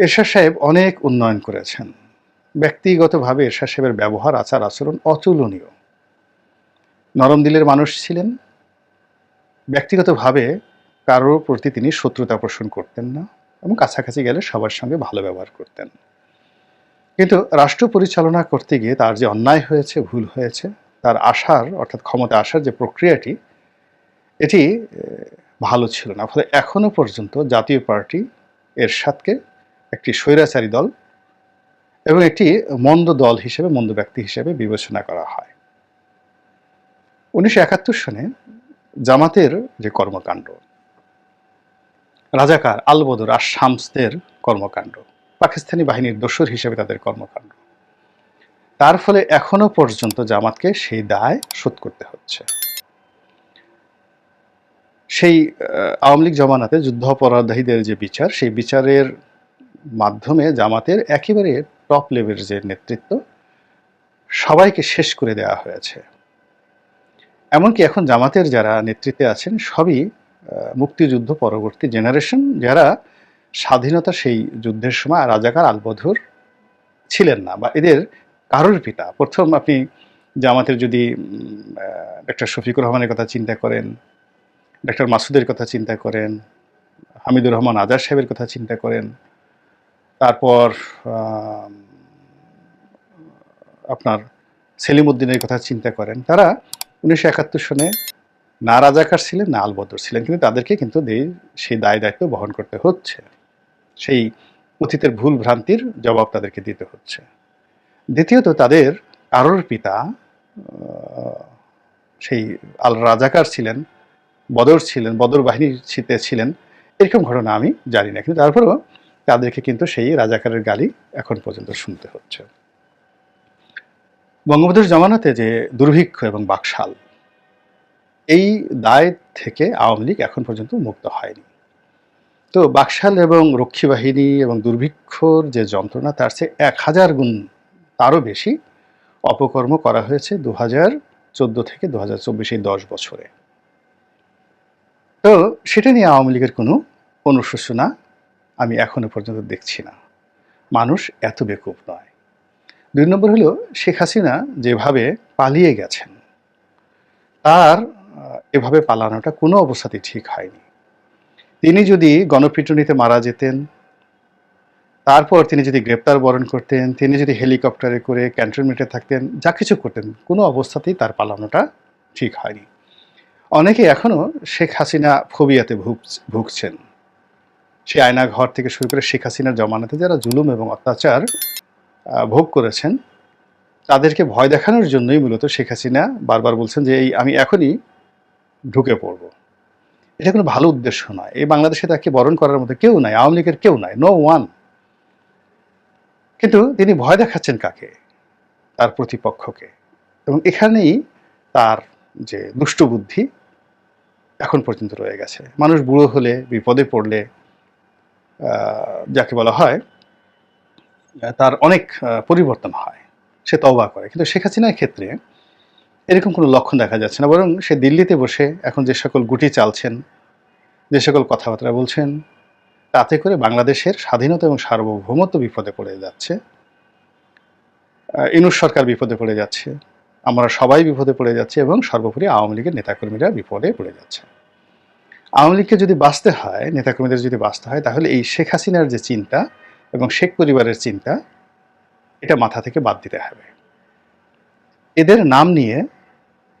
এরশাদ সাহেব অনেক উন্নয়ন করেছেন। ব্যক্তিগতভাবে এরশাদ সাহেবের ব্যবহার, আচার, আচরণ অতুলনীয়। নরম দিলের মানুষ ছিলেন। ব্যক্তিগতভাবে কারোর প্রতি তিনি শত্রুতা পোষণ করতেন না এবং কাছাকাছি গেলে সবার সঙ্গে ভালো ব্যবহার করতেন। কিন্তু রাষ্ট্র পরিচালনা করতে গিয়ে তার যে অন্যায় হয়েছে, ভুল হয়েছে, তার আসার অর্থাৎ ক্ষমতা আসার যে প্রক্রিয়াটি, এটি ভালো ছিল না। ফলে এখনও পর্যন্ত জাতীয় পার্টি এরশাদকে একটি স্বৈরাচারী দল এবং একটি মন্দ দল হিসেবে, মন্দ ব্যক্তি হিসেবে বিবেচনা করা হয়। উনিশশো একাত্তর সনে জামাতের যে কর্মকাণ্ড, রাজাকার আলবদর আর শামসদের কর্মকাণ্ড, পাকিস্তানি বাহিনীর দোসর হিসেবে তাদের কর্মকাণ্ড, তার ফলে এখনও পর্যন্ত জামাতকে সেই দায় শোধ করতে হচ্ছে। সেই আওয়ামী লীগ জমানাতে যুদ্ধাপরাধীদের যে বিচার, সেই বিচারের মাধ্যমে জামাতের একেবারে টপ লেভেলের যে নেতৃত্ব, সবাইকে শেষ করে দেওয়া হয়েছে। এমনকি এখন জামাতের যারা নেতৃত্বে আছেন, সবই মুক্তিযুদ্ধ পরবর্তী জেনারেশন যারা স্বাধীনতা সেই যুদ্ধের সময় রাজাকার আলবধুর ছিলেন না বা এদের কারোর পিতা। প্রথম আপনি জামাতের যদি ডক্টর শফিকুর রহমানের কথা চিন্তা করেন ডক্টর মাসুদের কথা চিন্তা করেন, হামিদুর রহমান আজাদ সাহেবের কথা চিন্তা করেন তারপর আপনার সেলিম উদ্দিনের কথা চিন্তা করেন। তারা উনিশশো একাত্তর সনে না রাজাকার ছিলেন, না আলবদর ছিলেন, কিন্তু তাদেরকে কিন্তু সেই দায় দায়িত্ব বহন করতে হচ্ছে। সেই অতীতের ভুল ভ্রান্তির জবাব তাদেরকে দিতে হচ্ছে। দ্বিতীয়ত তাদের কারোর পিতা সেই আল রাজাকার ছিলেন, বদর ছিলেন, বদর বাহিনীর ছিলেন, এরকম ঘটনা আমি জানি না। কিন্তু তারপরেও তাদেরকে কিন্তু সেই রাজাকারের গালি এখন পর্যন্ত শুনতে হচ্ছে। বঙ্গবন্ধুর জমানাতে যে দুর্ভিক্ষ এবং বাকশাল, এই দায় থেকে আওয়ামী লীগ এখন পর্যন্ত মুক্ত হয়নি। তো বাকশাল এবং রক্ষী বাহিনী এবং দুর্ভিক্ষর যে যন্ত্রণা, তার চেয়ে এক হাজার গুণ তারও বেশি অপকর্ম করা হয়েছে দু হাজার চোদ্দ থেকে দু হাজার চব্বিশ দশ বছরে। তো সেটা নিয়ে আওয়ামী লীগের কোনো অনুশোচনা আমি এখনও পর্যন্ত দেখছি না। মানুষ এত বেকুব নয়। দুই নম্বর হলো, শেখ হাসিনা যেভাবে পালিয়ে গেছেন, তার এভাবে পালানোটা কোনো অবস্থাতেই ঠিক হয়নি। তিনি যদি গণপিটুনিতে মারা যেতেন, তারপর তিনি যদি গ্রেপ্তার বরণ করতেন, তিনি যদি হেলিকপ্টারে করে ক্যান্টনমেন্টে থাকতেন, যা কিছু করতেন, কোনো অবস্থাতেই তার পালানোটা ঠিক হয়নি। অনেকে এখনও শেখ হাসিনা ফোবিয়াতে ভুগ- ভুগছেন। সে আয়না ঘর থেকে শুরু করে শেখ হাসিনার জমানাতে যারা জুলুম এবং অত্যাচার ভোগ করেছেন, তাদেরকে ভয় দেখানোর জন্যই মূলত শেখ হাসিনা বারবার বলছেন যে এই আমি এখনই ঢুকে পড়ব। এটা কোনো ভালো উদ্দেশ্য নয়। এই বাংলাদেশে তাকে বরণ করার মতো কেউ নাই, আওয়ামী লীগের কেউ নাই নো ওয়ান কিন্তু তিনি ভয় দেখাচ্ছেন কাকে? তার প্রতিপক্ষকে। এবং এখানেই তার যে দুষ্ট বুদ্ধি এখন পর্যন্ত রয়ে গেছে। মানুষ বুড়ো হলে, বিপদে পড়লে যাকে বলা হয় তার অনেক পরিবর্তন হয়। সে তওবা করে। কিন্তু শেখ হাসিনার ক্ষেত্রে এরকম কোনো লক্ষণ দেখা যাচ্ছে না, বরং সে দিল্লিতে বসে এখন যে সকল গুটি চালছেন, যে সকল কথাবার্তা বলছেন, তাতে করে বাংলাদেশের স্বাধীনতা এবং সার্বভৌমত্ব বিপদে পড়ে যাচ্ছে। ইনুস সরকার বিপদে পড়ে যাচ্ছে। আমরা সবাই বিপদে পড়ে যাচ্ছে এবং সর্বোপরি আওয়ামী লীগের নেতাকর্মীরা বিপদে পড়ে যাচ্ছে আওয়ামী লীগকে যদি বাঁচতে হয়, নেতাকর্মীদের যদি বাঁচতে হয়, তাহলে এই শেখ হাসিনার যে চিন্তা এবং শেখ পরিবারের চিন্তা, এটা মাথা থেকে বাদ দিতে হবে। এদের নাম নিয়ে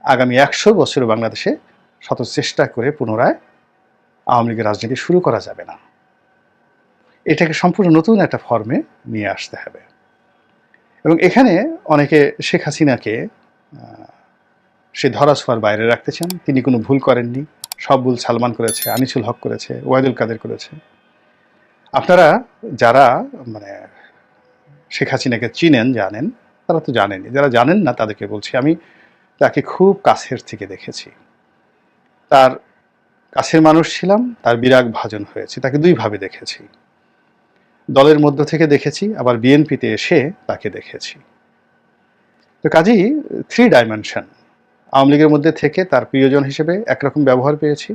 আগামী একশো বছর বাংলাদেশে শত চেষ্টা করে পুনরায় আওয়ামী লীগের রাজনীতি শুরু করা যাবে না। এটাকে সম্পূর্ণ নতুন একটা ফর্মে নিয়ে আসতে হবে। এবং এখানে অনেকে শেখ হাসিনাকে সে ধরাছোঁয়ার বাইরে রাখতে চান। তিনি কোনো ভুল করেননি। সব ভুল সালমান করেছে, আনিসুল হক করেছে, ওয়াইদুল কাদের করেছে। আপনারা যারা মানে শেখ হাসিনাকে চিনেন, জানেন, তারা তো জানেনি যারা জানেন না, তাদেরকে বলছি, আমি তাকে খুব কাছের থেকে দেখেছি। তার কাছের মানুষ ছিলাম, তার বিরাগ ভাজন হয়েছে, তাকে দুইভাবে দেখেছি। দলের মধ্য থেকে দেখেছি, আবার বিএনপিতে এসে তাকে দেখেছি। তো কাজেই থ্রি ডাইমেনশন আওয়ামী লীগের মধ্যে থেকে তার প্রিয়জন হিসেবে একরকম ব্যবহার পেয়েছি।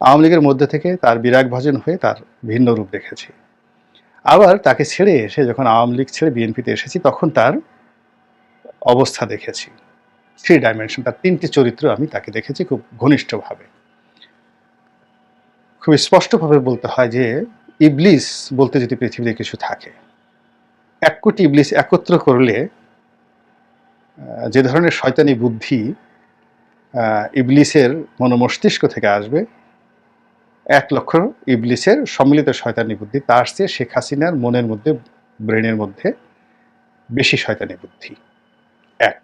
আওয়ামী লীগের মধ্যে থেকে তার বিরাগ ভাজন হয়ে তার ভিন্ন রূপ দেখেছি। আবার তাকে ছেড়ে এসে যখন আওয়ামী লীগ ছেড়ে বিএনপিতে এসেছি, তখন তার অবস্থা দেখেছি। থ্রি ডাইমেনশন তার তিনটি চরিত্র আমি তাকে দেখেছি খুব ঘনিষ্ঠভাবে। খুব স্পষ্টভাবে বলতে হয় যে, ইবলিস বলতে যদি পৃথিবীতে কিছু থাকে, এক কোটি ইবলিস একত্র করলে যে ধরনের শয়তানি বুদ্ধি ইবলিসের মনোমস্তিষ্ক থেকে আসবে। এক লক্ষ ইবলিসের সম্মিলিত শয়তানি বুদ্ধি, তার চেয়ে শেখ হাসিনার মনের মধ্যে, ব্রেনের মধ্যে বেশি শয়তানি বুদ্ধি। এক।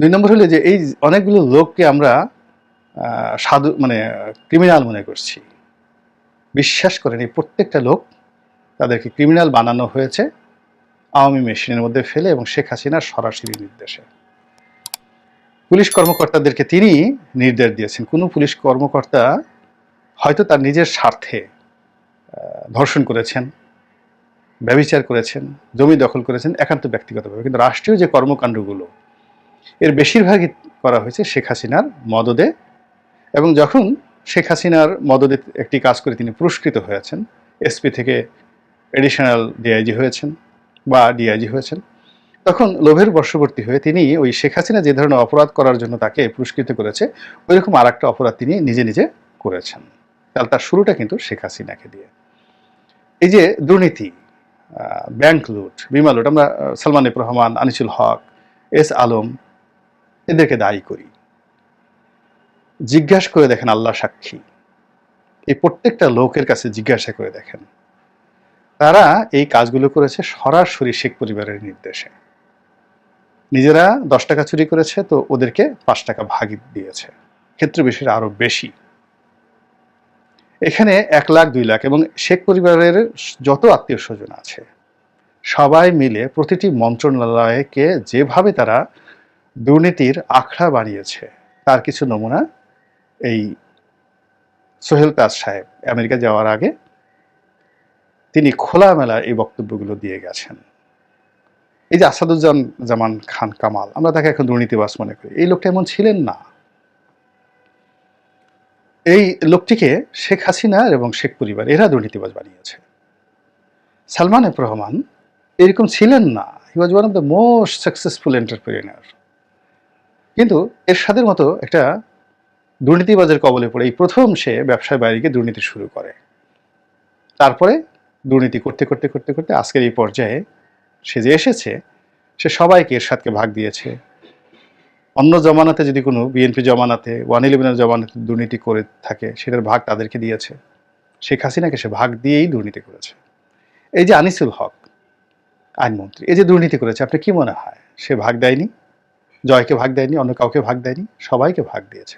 দুই নম্বর হলো যে এই অনেকগুলো লোককে আমরা সাধু মানে ক্রিমিনাল মনে করছি। বিশ্বাস করেন, এই প্রত্যেকটা লোক তাদেরকে ক্রিমিনাল বানানো হয়েছে, আওয়ামী মেশিনের মধ্যে ফেলে এবং শেখ হাসিনার সরাসরি নির্দেশে। পুলিশ কর্মকর্তাদেরকে তিনি নির্দেশ দিয়েছেন। কোনো পুলিশ কর্মকর্তা হয়তো তার নিজের স্বার্থে ধর্ষণ করেছেন ব্যবিচার করেছেন, জমি দখল করেছেন একান্ত ব্যক্তিগতভাবে। কিন্তু রাষ্ট্রীয় যে কর্মকাণ্ডগুলো, এর বেশিরভাগই করা হয়েছে শেখ হাসিনার মদদে এবং যখন শেখ হাসিনার মদদে একটি কাজ করে তিনি পুরস্কৃত হয়েছেন, এসপি থেকে এডিশনাল ডিআইজি হয়েছেন বা ডিআইজি হয়েছেন। তখন লোভের বর্ষবর্তী হয়ে তিনি ওই শেখ হাসিনা যে ধরনের অপরাধ করার জন্য তাকে পুরস্কৃত করেছে, ওইরকম আর একটা অপরাধ তিনি নিজে নিজে করেছেন। তাহলে তার শুরুটা কিন্তু শেখ হাসিনাকে দিয়ে। এই যে দুর্নীতি ব্যাংক লুট, বিমা লুট, আমরা সালমান রহমান, আনিসুল হক, এস আলম, এদেরকে দায়ী করি। জিজ্ঞাসা করে দেখেন আল্লাহ সাক্ষী। এই প্রত্যেকটা লোকের কাছে জিজ্ঞাসা করে দেখেন। তারা এই কাজগুলো করেছে সরাসরি শেখ পরিবারের নির্দেশে। নিজেরা দশ টাকা চুরি করেছে, তো ওদেরকে পাঁচ টাকা ভাগি দিয়েছে। ক্ষেত্র বিষয়টা আরও বেশি। এখানে এক লাখ, দুই লাখ এবং শেখ পরিবারের যত আত্মীয় স্বজন আছে, সবাই মিলে প্রতিটি মন্ত্রণালয়কে যেভাবে তারা দুর্নীতির আখড়া বানিয়েছে, তার কিছু নমুনা এই সোহেল তাজ সাহেব আমেরিকা যাওয়ার আগে তিনি খোলামেলা এই বক্তব্যগুলো দিয়ে গেছেন। এই যে আসাদুজ্জামান জামান খান কামাল, আমরা তাকে এখন দুর্নীতিবাস মনে করি। এই লোকটা এমন ছিলেন না। এই লোকটিকে শেখ হাসিনা এবং শেখ পরিবার, এরা দুর্নীতিবাজ বানিয়েছে। সালমান এফ রহমান এরকম ছিলেন না। He was one of the most successful entrepreneur কিন্তু এর এরশাদের মতো একটা দুর্নীতিবাজের কবলে পড়ে এই প্রথম সে ব্যবসায় বাইরে গিয়ে দুর্নীতি শুরু করে। তারপরে দুর্নীতি করতে করতে করতে করতে আজকের এই পর্যায়ে সে যে এসেছে, সে সবাইকে এর এরশাদকে ভাগ দিয়েছে। অন্য জমানাতে যদি কোনো বিএনপি জমানাতে, ওয়ান ইলেভেনের জমানাতে দুর্নীতি করে থাকে, সেটার ভাগ তাদেরকে দিয়েছে। শেখ হাসিনাকে সে ভাগ দিয়েই দুর্নীতি করেছে। এই যে আনিসুল হক আইনমন্ত্রী এই যে দুর্নীতি করেছে, আপনি কি মনে হয়, সে ভাগ দেয়নি? জয়কে ভাগ দেয়নি, অন্য কাউকে ভাগ দেয়নি? সবাইকে ভাগ দিয়েছে।